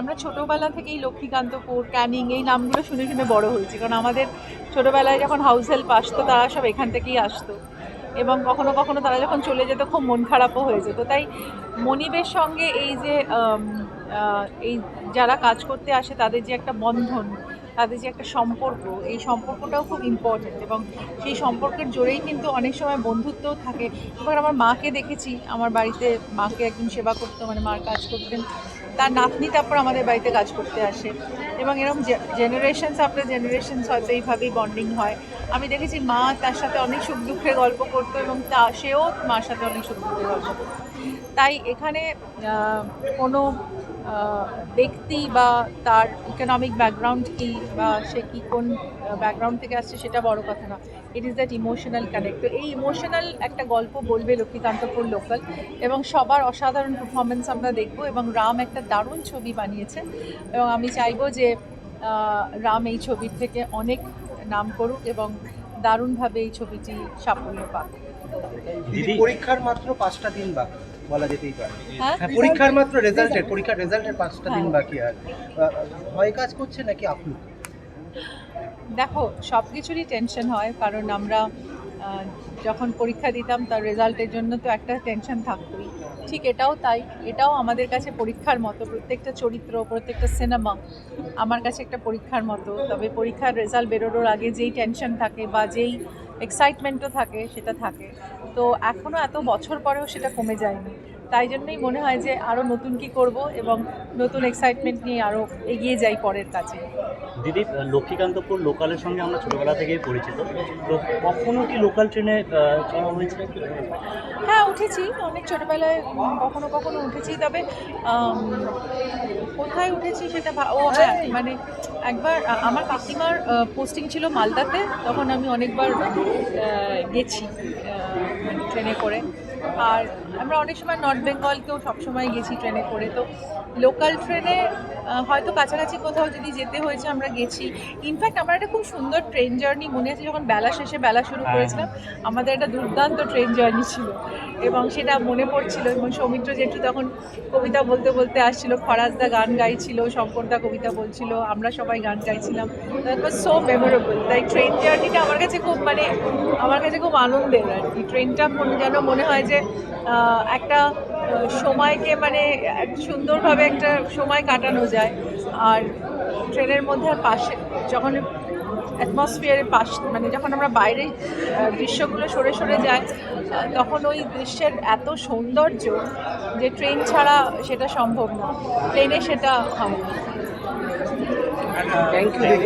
আমরা ছোটোবেলা থেকেই লক্ষ্মীকান্তপুর, ক্যানিং এই নামগুলো শুনে শুনে বড় হয়েছি। কারণ আমাদের ছোটোবেলায় যখন হাউস হেল্প আসতো, তারা সব এখান থেকেই আসতো। এবং কখনো কখনো তারা যখন চলে যেত, খুব মন খারাপও হয়ে যেত। তাই মনিবের সঙ্গে এই যে এই যারা কাজ করতে আসে তাদের যে একটা বন্ধন, তাদের যে একটা সম্পর্ক, এই সম্পর্কটাও খুব ইম্পর্টেন্ট এবং সেই সম্পর্কের জোরেই কিন্তু অনেক সময় বন্ধুত্বও থাকে। এবার আমার মাকে দেখেছি, আমার বাড়িতে মাকে একদিন সেবা করতো মানে মার কাজ করতেন। তার নাতনি তারপর আমাদের বাড়িতে কাজ করতে আসে এবং এরকম জেনারেশনস আফটার জেনারেশনস হয়তো এইভাবেই বন্ডিং হয়। আমি দেখেছি মা তার সাথে অনেক সুখ দুঃখের গল্প করতো এবং তা, সেও মার সাথে অনেক সুখ দুঃখের গল্প করতো। তাই এখানে কোনো ব্যক্তি বা তার ইকোনমিক ব্যাকগ্রাউন্ড কী বা সে কী কোন ব্যাকগ্রাউন্ড থেকে আসছে সেটা বড় কথা না। It is that emotional connect তো এই ইমোশনাল একটা গল্প বলবে লক্ষ্মীকান্তপুর লোকাল এবং সবার অসাধারণ পারফরমেন্স আমরা দেখব এবং রাম একটা দারুণ ছবি বানিয়েছে এবং আমি চাইব যে রাম এই ছবির থেকে অনেক নাম করুক এবং দারুণভাবে এই ছবিটি সাফল্য পাক। দিদি পরীক্ষার মাত্র পাঁচটা দিন বাকি বলা যেতেই পারে। হ্যাঁ? হ্যাঁ পরীক্ষার মাত্র রেজাল্টের পরীক্ষার রেজাল্টের পাঁচটা দিন হ্যাঁ। বাকি আর। ভয় কাজ করছে নাকি আপনি? দেখো সব কিছুরই টেনশন হয় কারণ আমরা যখন পরীক্ষা দিতাম, তার রেজাল্টের জন্য তো একটা টেনশন থাকতোই। ঠিক এটাও তাই। এটাও আমাদের কাছে পরীক্ষার মতো। প্রত্যেকটা চরিত্র, প্রত্যেকটা সিনেমা আমার কাছে একটা পরীক্ষার মতো। তবে পরীক্ষার রেজাল্ট বেরোনোর আগে যেই টেনশন থাকে বা যেই এক্সাইটমেন্টও থাকে, সেটা থাকে। তো এখনও এত বছর পরেও সেটা কমে যায়নি। তাই জন্যই মনে হয় যে আরও নতুন কি করব এবং নতুন এক্সাইটমেন্ট নিয়ে আরও এগিয়ে যাই পরের কাছে দিদি লক্ষ্মীকান্তপুর লোকালের সঙ্গে আমরা ছোটবেলা থেকেই পরিচিত। তো কখনো কি লোকাল ট্রেনে চলা হয়েছে হ্যাঁ উঠেছি। অনেক ছোটবেলায় কখনো কখনো উঠেছি। তবে কোথায় উঠেছি সেটা ও হ্যাঁ মানে একবার আমার কাকিমার পোস্টিং ছিল মালদাতে। তখন আমি অনেকবার গেছি মানে ট্রেনে করে। আর আমরা অনেক সময় নর্থ বেঙ্গলকেও সবসময় গেছি ট্রেনে করে তো লোকাল ট্রেনে হয়তো কাছাকাছি কোথাও যদি যেতে হয়েছে আমরা গেছি। ইনফ্যাক্ট আমার একটা খুব সুন্দর ট্রেন জার্নি মনে আছে যখন বেলা শেষে বেলা শুরু হ্যাঁ। করেছিলাম আমাদের একটা দুর্দান্ত ট্রেন জার্নি ছিল এবং সেটা মনে পড়ছিল এবং সৌমিত্র জেঠু তখন কবিতা বলতে বলতে আসছিল খরাজদা গান গাইছিল শঙ্করদা কবিতা বলছিল আমরা সবাই গান গাইছিলাম। সো মেমোরেবল তাই ট্রেন জার্নিটা আমার কাছে খুব মানে আমার কাছে খুব আনন্দের আর কি। ট্রেনটা মনে যেন মনে হয় যে একটা সময়কে মানে সুন্দরভাবে একটা সময় কাটানো যায়। আর ট্রেনের মধ্যে পাশে, যখন অ্যাটমসফিয়ারের পাশ মানে যখন আমরা বাইরে দৃশ্যগুলো সরে সরে যাই তখন ওই দৃশ্যের এত সৌন্দর্য যে ট্রেন ছাড়া সেটা সম্ভব না। প্লেনে সেটা হয় থ্যাংক ইউ